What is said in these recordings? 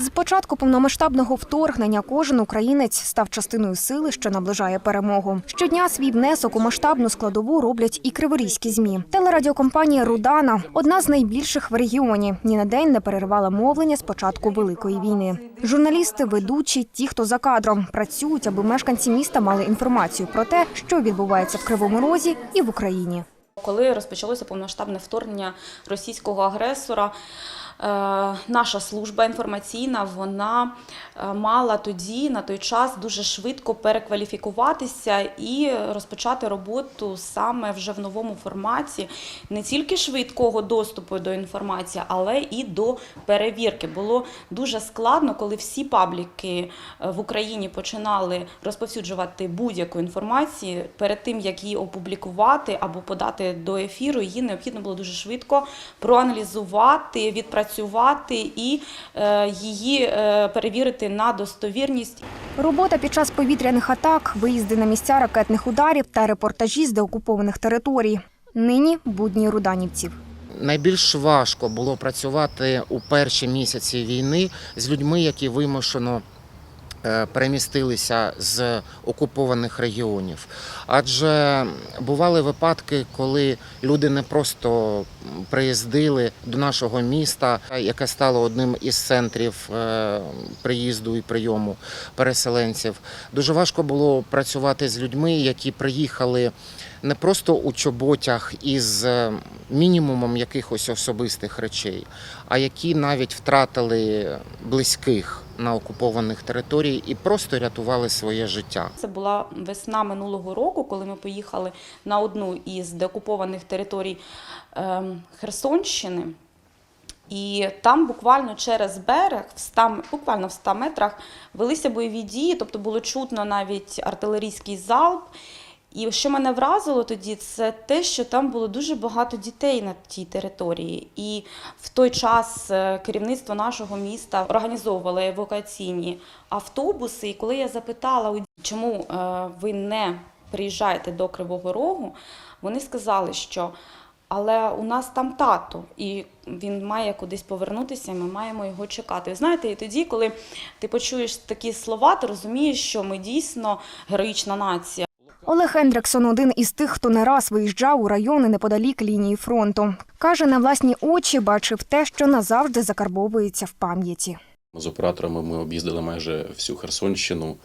З початку повномасштабного вторгнення кожен українець став частиною сили, що наближає перемогу. Щодня свій внесок у масштабну складову роблять і криворізькі змі. Телерадіокомпанія Рудана одна з найбільших в регіоні. Ні на день не переривала мовлення з початку великої війни. Журналісти, ведучі, ті, хто за кадром, працюють, аби мешканці міста мали інформацію про те, що відбувається в Кривому Розі і в Україні. Коли розпочалося повномасштабне вторгнення російського агресора, наша служба інформаційна вона е, мала тоді на той час дуже швидко перекваліфікуватися і розпочати роботу саме вже в новому форматі не тільки швидкого доступу до інформації, але і до перевірки. Було дуже складно, коли всі пабліки е, в Україні починали розповсюджувати будь-яку інформацію перед тим, як її опублікувати або подати до ефіру. Її необхідно було дуже швидко проаналізувати, відпрацювати і е, її е, перевірити на достовірність. Робота під час повітряних атак, виїзди на місця ракетних ударів та репортажі з деокупованих територій. Нині будні руданівців. Найбільш важко було працювати у перші місяці війни з людьми, які вимушено перемістилися з окупованих регіонів. Адже бували випадки, коли люди не просто приїздили до нашого міста, яке стало одним із центрів е, приїзду і прийому переселенців. Дуже важко було працювати з людьми, які приїхали не просто у чоботях із е, мінімумом якихось особистих речей, а які навіть втратили близьких на окупованих територіях і просто рятували своє життя. Це була весна минулого року, коли ми поїхали на одну із деокупованих територій ем, Херсонщини. І там буквально через берег, в 100, буквально в 100 метрах, велися бойові дії, тобто було чутно навіть артилерійський залп. І що мене вразило тоді, це те, що там було дуже багато дітей на тій території. І в той час е, керівництво нашого міста організовувало евакуаційні автобуси. І коли я запитала, чому е, ви не приїжджаєте до Кривого Рогу, вони сказали, що але у нас там тато, і він має кудись повернутися, ми маємо його чекати. Знаєте, і тоді, коли ти почуєш такі слова, ти розумієш, що ми дійсно героїчна нація. Олег Ендрексон один із тих, хто не раз виїжджав у райони неподалік лінії фронту. Каже, на власні очі бачив те, що назавжди закарбовується в пам'яті. З операторами ми об'їздили майже всю Херсонщину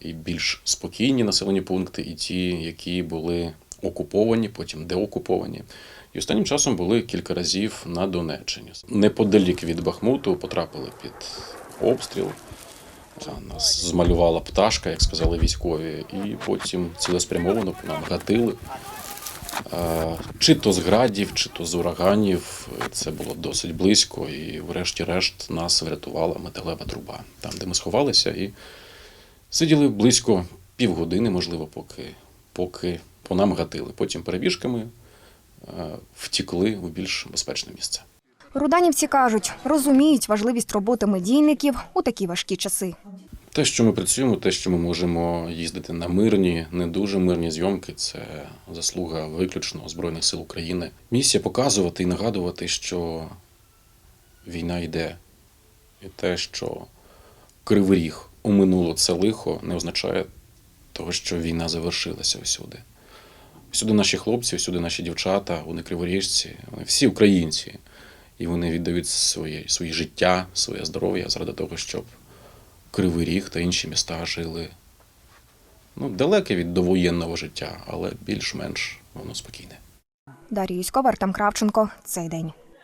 і більш спокійні населені пункти, і ті, які були окуповані, потім деокуповані. І останнім часом були кілька разів на Донеччині. Неподалік від Бахмуту потрапили під обстріл. Нас змалювала пташка, як сказали військові, і потім цілеспрямовано нам гатили. Чи то з градів, чи то з ураганів. Це було досить близько, і врешті-решт нас врятувала металева труба, там, де ми сховалися, і сиділи близько півгодини, можливо, поки, поки по нам гатили. Потім перебіжками е, втікли у більш безпечне місце. Руданівці кажуть, розуміють важливість роботи медійників у такі важкі часи. Те, що ми працюємо, те, що ми можемо їздити на мирні, не дуже мирні зйомки, це заслуга виключно Збройних сил України. Місія показувати і нагадувати, що війна йде, і те, що Кривий Ріг оминуло це лихо, не означає того, що війна завершилася всюди. Всюди наші хлопці, всюди наші дівчата, вони криворіжці, вони всі українці, і вони віддають своє, своє життя, своє здоров'я заради того, щоб Кривий Ріг та інші міста жили ну, далеке від довоєнного життя, але більш-менш воно спокійне. Дар'я Юськова, Артем Кравченко. Цей день.